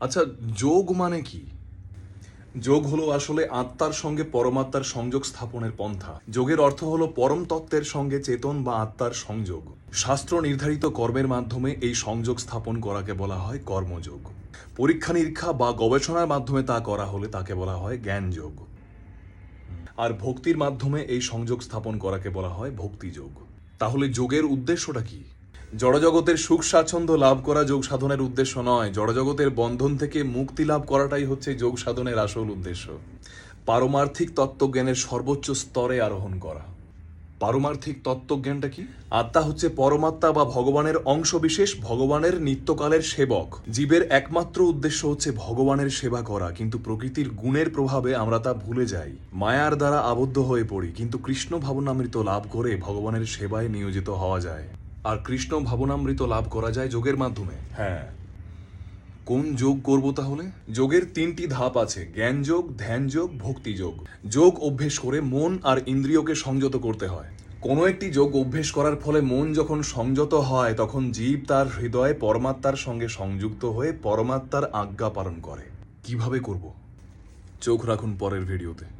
আচ্ছা যোগ মানে কি? যোগ হলো আসলে আত্মার সঙ্গে পরমাত্মার সংযোগ স্থাপনের পন্থা। যোগের অর্থ হলো পরম তত্ত্বের সঙ্গে চেতন বা আত্মার সংযোগ। শাস্ত্র নির্ধারিত কর্মের মাধ্যমে এই সংযোগ স্থাপন করাকে বলা হয় কর্মযোগ। পরীক্ষা নিরীক্ষা বা গবেষণার মাধ্যমে তা করা হলে তাকে বলা হয় জ্ঞানযোগ। আর ভক্তির মাধ্যমে এই সংযোগ স্থাপন করাকে বলা হয় ভক্তিযোগ। তাহলে যোগের উদ্দেশ্যটা কি? জড়জগতের সুখ স্বাচ্ছন্দ্য লাভ করা যোগ সাধনের উদ্দেশ্য নয়। জড়জগতের বন্ধন থেকে মুক্তি লাভ করাটাই হচ্ছে যোগ সাধনের আসল উদ্দেশ্য। পারমার্থিক তত্ত্বজ্ঞানের সর্বোচ্চ স্তরে আরোহণ করা। পারমার্থিক তত্ত্বজ্ঞানটা কি? আত্মা হচ্ছে পরমাত্মা বা ভগবানের অংশবিশেষ, ভগবানের নিত্যকালের সেবক। জীবের একমাত্র উদ্দেশ্য হচ্ছে ভগবানের সেবা করা, কিন্তু প্রকৃতির গুণের প্রভাবে আমরা তা ভুলে যাই। মায়ার দ্বারা আবদ্ধ হয়ে পড়ি, কিন্তু কৃষ্ণ ভাবনামৃত লাভ করে ভগবানের সেবায় নিয়োজিত হওয়া যায়। আর কৃষ্ণ ভাবনামৃত লাভ করা যায় যোগের মাধ্যমে। হ্যাঁ। কোন যোগ করব তাহলে? যোগের তিনটি ধাপ আছে জ্ঞান যোগ ধ্যান যোগ ভক্তি যোগ। যোগ অভ্যেস করে মন আর ইন্দ্রিয়কে সংযত করতে হয়। কোনো একটি যোগ অভ্যেস করার ফলে মন যখন সংযত হয় তখন জীব তার হৃদয়ে পরমাত্মার সঙ্গে সংযুক্ত হয়ে পরমাত্মার আজ্ঞা পালন করে। কীভাবে করব? চোখ রাখুন পরের ভিডিওতে।